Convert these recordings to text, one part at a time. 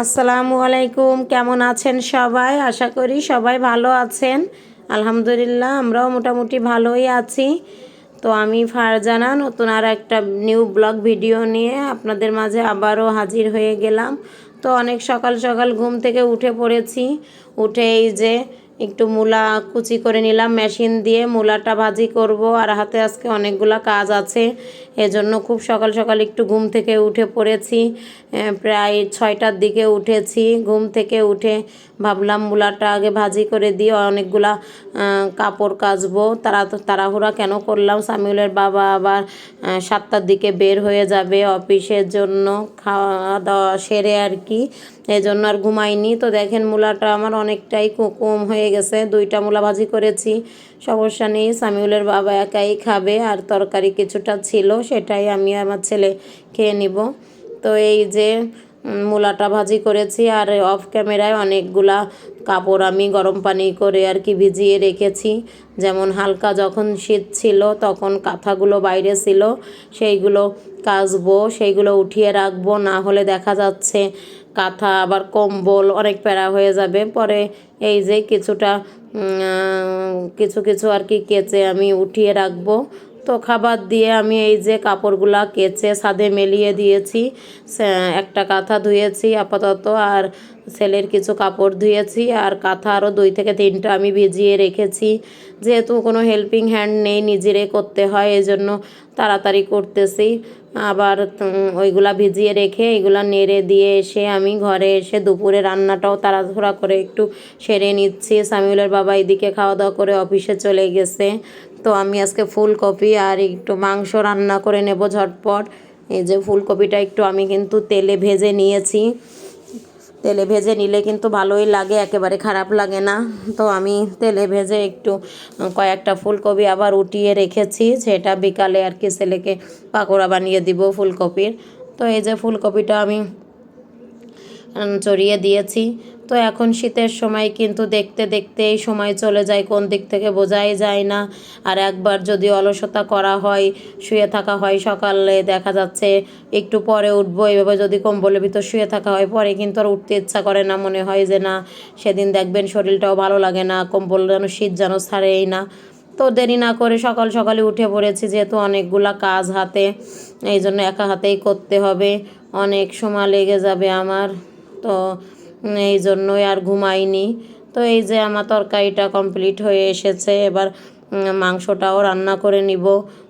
আসসালামু আলাইকুম, কেমন আছেন সবাই? আশা করি সবাই ভালো আছেন। আলহামদুলিল্লাহ, আমরাও মোটামুটি ভালোই আছি। তো আমি ফারজানা, নতুন আর একটা নিউ ব্লগ ভিডিও নিয়ে আপনাদের মাঝে আবারও হাজির হয়ে গেলাম। তো অনেক সকাল সকাল ঘুম থেকে উঠে পড়েছি। উঠে এই যে একটু মূলা কুচি করে নিলাম, মেশিন দিয়ে মূলাটা ভাজি করব। আর হাতে আজকে অনেকগুলো কাজ আছে, এজন্য খুব সকাল সকাল একটু ঘুম থেকে উঠে পড়েছি। প্রায় ছয়টার দিকে উঠেছি, ঘুম থেকে উঠে ভাবলাম মূলাটা আগে ভাজি করে দিয়ে অনেকগুলা কাপড় কাচবো। তারা তো তাড়াহুড়া কেন করলাম? সামিউলের বাবা আবার সাতটার দিকে বের হয়ে যাবে অফিসের জন্য, খাওয়া দাওয়া সেরে আর কি এই জন্য আর ঘুমাইনি। তো দেখেন মূলাটা আমার অনেকটাই কম হয়ে গেছে, দুইটা মূলা ভাজি করেছি। সমস্যা নেই, সামিউলের বাবা একাই খাবে আর তরকারি কিছুটা ছিল, সেটাই আমি আমার ছেলে খেয়ে নিব। তো এই যে মূলাটা ভাজি করেছি আর অফ ক্যামেরায় অনেকগুলা কাপড় আমি গরম পানি করে আর কি ভিজিয়ে রেখেছি। যেমন হালকা যখন শীত ছিল তখন কাঁথাগুলো বাইরে ছিল, সেইগুলো কাচবো, সেইগুলো উঠিয়ে রাখব, না হলে দেখা যাচ্ছে কাঁথা আবার কম্বল অনেক প্যারা হয়ে যাবে। পরে এই যে কিছুটা কিছু কিছু আর কি কেচে আমি উঠিয়ে রাখব। খাবার দিয়ে আমি এই যে কাপড়গুলা কেচে সাদে মেলিয়ে দিয়েছি একটা কাঁথা ধুয়েছি আপাতত, আর ছেলের কিছু কাপড় ধুয়েছি আর কাঁথা আরও দুই থেকে তিনটা আমি ভিজিয়ে রেখেছি। যেহেতু কোনো হেল্পিং হ্যান্ড নেই নিজেরে করতে হয়, এজন্য তাড়াতাড়ি করতেছি। আবার ওইগুলা ভিজিয়ে রেখে এগুলা নেড়ে দিয়ে এসে আমি ঘরে এসে দুপুরে রান্নাটাও তাড়াহুড়া করে একটু সেরে নিচ্ছি। সামিউলের বাবা এদিকে খাওয়া দাওয়া করে অফিসে চলে গেছে। তো আমি আজকে ফুলকপি আর একটু মাংস রান্না করে নেব ঝটপট। এই যে ফুলকপিটা একটু আমি কিন্তু তেলে ভেজে নিয়েছি। তেলে ভেজে নিলে কিন্তু ভালোই লাগে, একেবারে খারাপ লাগে না। তো আমি তেলে ভেজে একটু কয়েকটা ফুলকপি আবার উঠিয়ে রেখেছি, সেটা বিকালে আর কি ছেলেকে পাকোড়া বানিয়ে দিব ফুলকপির। তো এই যে ফুলকপিটা আমি চড়িয়ে দিয়েছি তো এখন শীতের সময় কিন্তু দেখতে দেখতে এই সময় চলে যায়, কোন দিক থেকে বোঝাই যায় না। আর একবার যদি অলসতা করা হয়, শুয়ে থাকা হয় সকালে, দেখা যাচ্ছে একটু পরে উঠবো, এভাবে যদি কম্বলের ভিতর শুয়ে থাকা হয়, পরে কিন্তু আর উঠতে ইচ্ছা করে না, মনে হয় যে না, সেদিন দেখবেন শরীরটাও ভালো লাগে না, কম্বল যেন শীত যেন ছাড়েই না। তো দেরি না করে সকাল সকালে উঠে পড়েছি, যেহেতু অনেকগুলা কাজ হাতে, এই জন্য একা হাতেই করতে হবে, অনেক সময় লেগে যাবে আমার। তো এই জন্যই আর ঘুমাইনি। তো এই যে আমার তরকারিটা কমপ্লিট হয়ে এসেছে, এবার মাংসটাও রান্না করে নিব।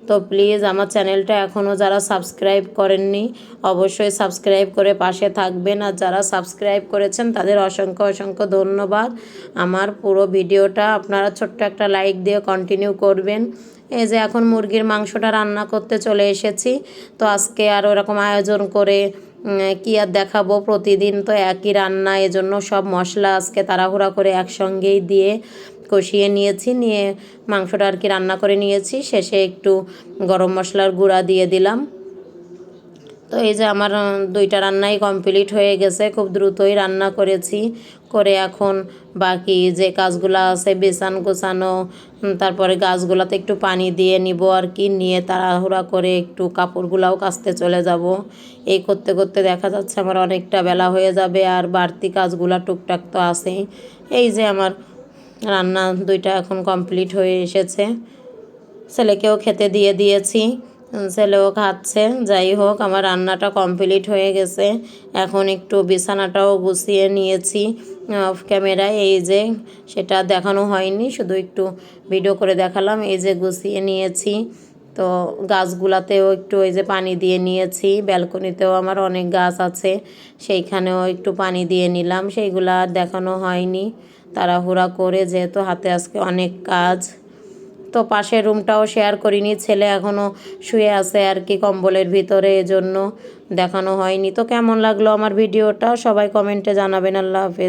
তো প্লিজ আমার চ্যানেলটা এখনও যারা সাবস্ক্রাইব করেননি, অবশ্যই সাবস্ক্রাইব করে পাশে থাকবেন। আর যারা সাবস্ক্রাইব করেছেন, তাদের অসংখ্য অসংখ্য ধন্যবাদ। আমার পুরো ভিডিওটা আপনারা ছোট্ট একটা লাইক দিয়ে কন্টিনিউ করবেন। এই যে এখন মুরগির মাংসটা রান্না করতে চলে এসেছি। তো আজকে আর ওরকম আয়োজন করে কী আর দেখাবো? প্রতিদিন তো একই রান্না, এজন্য সব মশলা আজকে তাড়াহুড়া করে একসঙ্গেই দিয়ে কষিয়ে নিয়েছি, নিয়ে মাংসটা আর কি রান্না করে নিয়েছি। শেষে একটু গরম মশলার গুঁড়া দিয়ে দিলাম। তো এই যে আমার দুইটা রান্নাই কমপ্লিট হয়ে গেছে, খুব দ্রুতই রান্না করেছি। করে এখন বাকি যে কাজগুলো আছে, বেসান গোছানো তারপরে গাছগুলোতে একটু পানি দিয়ে নিব আর কি, নিয়ে তাড়াহুড়া করে একটু কাপড়গুলাও কাচতে চলে যাব। এই করতে করতে দেখা যাচ্ছে আমার অনেকটা বেলা হয়ে যাবে আর বাড়তি কাজগুলো টুকটাক তো আছেই। এই যে আমার রান্না দুইটা এখন কমপ্লিট হয়ে এসেছে। ছেলেকেও খেতে দিয়ে দিয়েছি। ছেলেও খাচ্ছে যাই হোক, আমার রান্নাটা কমপ্লিট হয়ে গেছে। এখন একটু বিছানাটাও গুছিয়ে নিয়েছি অফ ক্যামেরায় এই যে সেটা দেখানো হয়নি, শুধু একটু ভিডিও করে দেখালাম। এই যে গুছিয়ে নিয়েছি, তো গাছগুলাতেও একটু ওই যে পানি দিয়ে নিয়েছি। ব্যালকনিতেও আমার অনেক গাছ আছে, সেইখানেও একটু পানি দিয়ে নিলাম। সেইগুলা দেখানো হয়নি। তাড়াহুড়া করে যেহেতু হাতে আজকে অনেক কাজ। তো পাশের রুমটাও শেয়ার করিনি, ছেলে এখনও শুয়ে আছে আর কি কম্বলের ভিতরে, এজন্য দেখানো হয়নি। তো কেমন লাগল আমার ভিডিওটা? সবাই কমেন্টে জানাবেন। আল্লাহ হাফেজ।